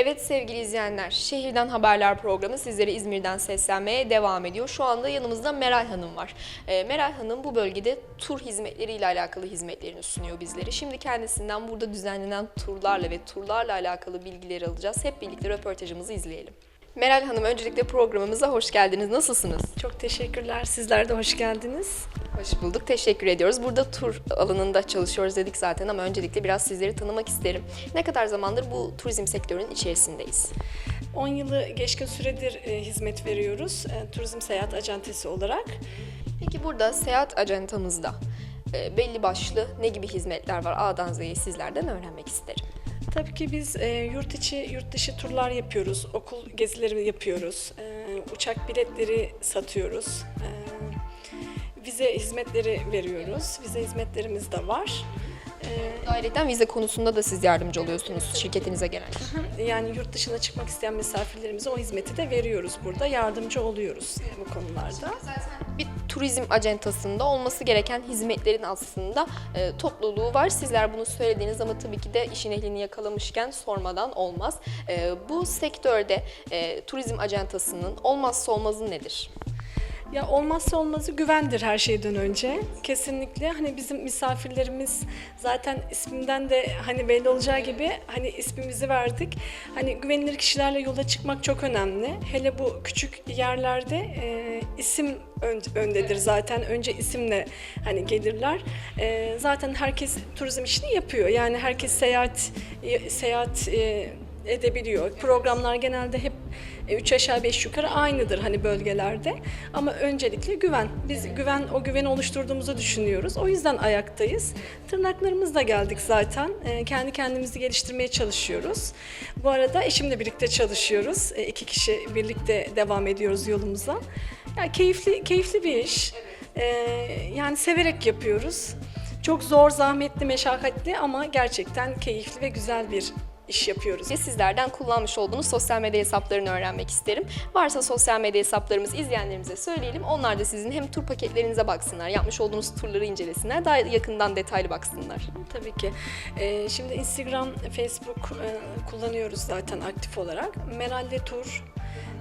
Evet sevgili izleyenler, Şehirden Haberler programı sizlere İzmir'den seslenmeye devam ediyor. Şu anda yanımızda Meral Hanım var. Ee, Meral Hanım bu bölgede tur hizmetleriyle alakalı hizmetlerini sunuyor bizlere. Şimdi kendisinden burada düzenlenen turlarla ve turlarla alakalı bilgileri alacağız. Hep birlikte röportajımızı izleyelim. Meral Hanım öncelikle programımıza hoş geldiniz. Nasılsınız? Çok teşekkürler. Sizler de hoş geldiniz. Hoş bulduk. Teşekkür ediyoruz. Burada tur alanında çalışıyoruz dedik zaten ama öncelikle biraz sizleri tanımak isterim. Ne kadar zamandır bu turizm sektörünün içerisindeyiz? 10 yılı geçkin süredir e, hizmet veriyoruz. E, turizm seyahat acentesi olarak. Peki burada seyahat ajantamızda e, belli başlı ne gibi hizmetler var A'dan Z'ye sizlerden öğrenmek isterim. Tabii ki biz e, yurt içi, yurt dışı turlar yapıyoruz. Okul gezileri yapıyoruz. E, uçak biletleri satıyoruz. E, vize hizmetleri veriyoruz. Vize hizmetlerimiz de var. E, Ayrıca vize konusunda da siz yardımcı oluyorsunuz şirketinize gelen. yani yurt dışına çıkmak isteyen misafirlerimize o hizmeti de veriyoruz burada. Yardımcı oluyoruz bu konularda. Bir turizm acentasında olması gereken hizmetlerin aslında e, topluluğu var. Sizler bunu söylediğiniz ama tabii ki de işin ehlini yakalamışken sormadan olmaz. E, bu sektörde e, turizm acentasının olmazsa olmazı nedir? Ya olmazsa olmazı güvendir her şeyden önce. Kesinlikle hani bizim misafirlerimiz zaten isminden de hani belli olacağı gibi hani ismimizi verdik. Hani güvenilir kişilerle yola çıkmak çok önemli. Hele bu küçük yerlerde e, isim ön- öndedir zaten. Önce isimle hani gelirler. E, zaten herkes turizm işini yapıyor. Yani herkes seyahat seyahat e, edebiliyor. Programlar genelde hep 3 aşağı 5 yukarı aynıdır hani bölgelerde. Ama öncelikle güven. Biz güven o güveni oluşturduğumuzu düşünüyoruz. O yüzden ayaktayız. Tırnaklarımızla geldik zaten. Ee, kendi kendimizi geliştirmeye çalışıyoruz. Bu arada eşimle birlikte çalışıyoruz. Ee, iki kişi birlikte devam ediyoruz yolumuza. Ya keyifli keyifli bir iş. Ee, yani severek yapıyoruz. Çok zor, zahmetli, meşakkatli ama gerçekten keyifli ve güzel bir iş yapıyoruz. Sizlerden kullanmış olduğunuz sosyal medya hesaplarını öğrenmek isterim. Varsa sosyal medya hesaplarımızı izleyenlerimize söyleyelim. Onlar da sizin hem tur paketlerinize baksınlar, yapmış olduğunuz turları incelesinler, daha yakından detaylı baksınlar. Tabii ki. Ee, şimdi Instagram, Facebook e, kullanıyoruz zaten aktif olarak. Meralde Tur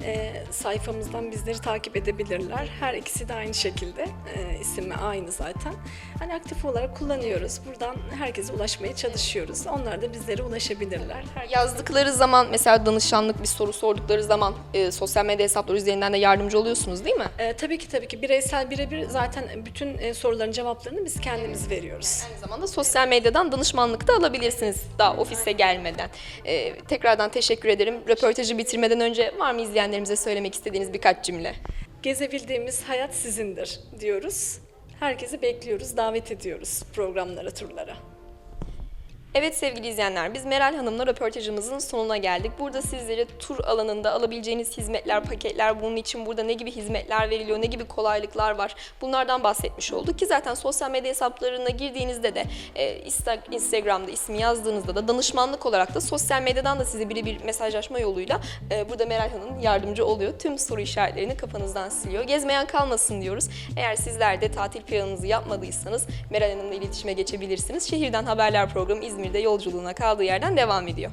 e, sayfamızdan bizleri takip edebilirler. Her ikisi de aynı şekilde. E, ismi aynı zaten. Hani aktif olarak kullanıyoruz. Buradan herkese ulaşmaya çalışıyoruz. Onlar da bizlere ulaşabilirler. Her- Yazdıkları zaman mesela danışanlık bir soru sordukları zaman e, sosyal medya hesapları üzerinden de yardımcı oluyorsunuz değil mi? E, tabii ki tabii ki bireysel birebir zaten bütün e, soruların cevaplarını biz kendimiz veriyoruz. Aynı zamanda sosyal medyadan danışmanlık da alabilirsiniz daha ofise gelmeden. E, tekrardan teşekkür ederim. Röportajı bitirmeden önce var mı izleyenlerimize söylemek istediğiniz birkaç cümle? Gezebildiğimiz hayat sizindir diyoruz. Herkesi bekliyoruz, davet ediyoruz programlara, turlara. Evet sevgili izleyenler, biz Meral Hanım'la röportajımızın sonuna geldik. Burada sizlere tur alanında alabileceğiniz hizmetler, paketler, bunun için burada ne gibi hizmetler veriliyor, ne gibi kolaylıklar var bunlardan bahsetmiş olduk. Ki zaten sosyal medya hesaplarına girdiğinizde de e, Insta- Instagram'da ismi yazdığınızda da danışmanlık olarak da sosyal medyadan da size birebir mesajlaşma yoluyla e, burada Meral Hanım yardımcı oluyor. Tüm soru işaretlerini kafanızdan siliyor. Gezmeyen kalmasın diyoruz. Eğer sizler de tatil planınızı yapmadıysanız Meral Hanım'la iletişime geçebilirsiniz. Şehirden Haberler programı İzmir'de yolculuğuna kaldığı yerden devam ediyor.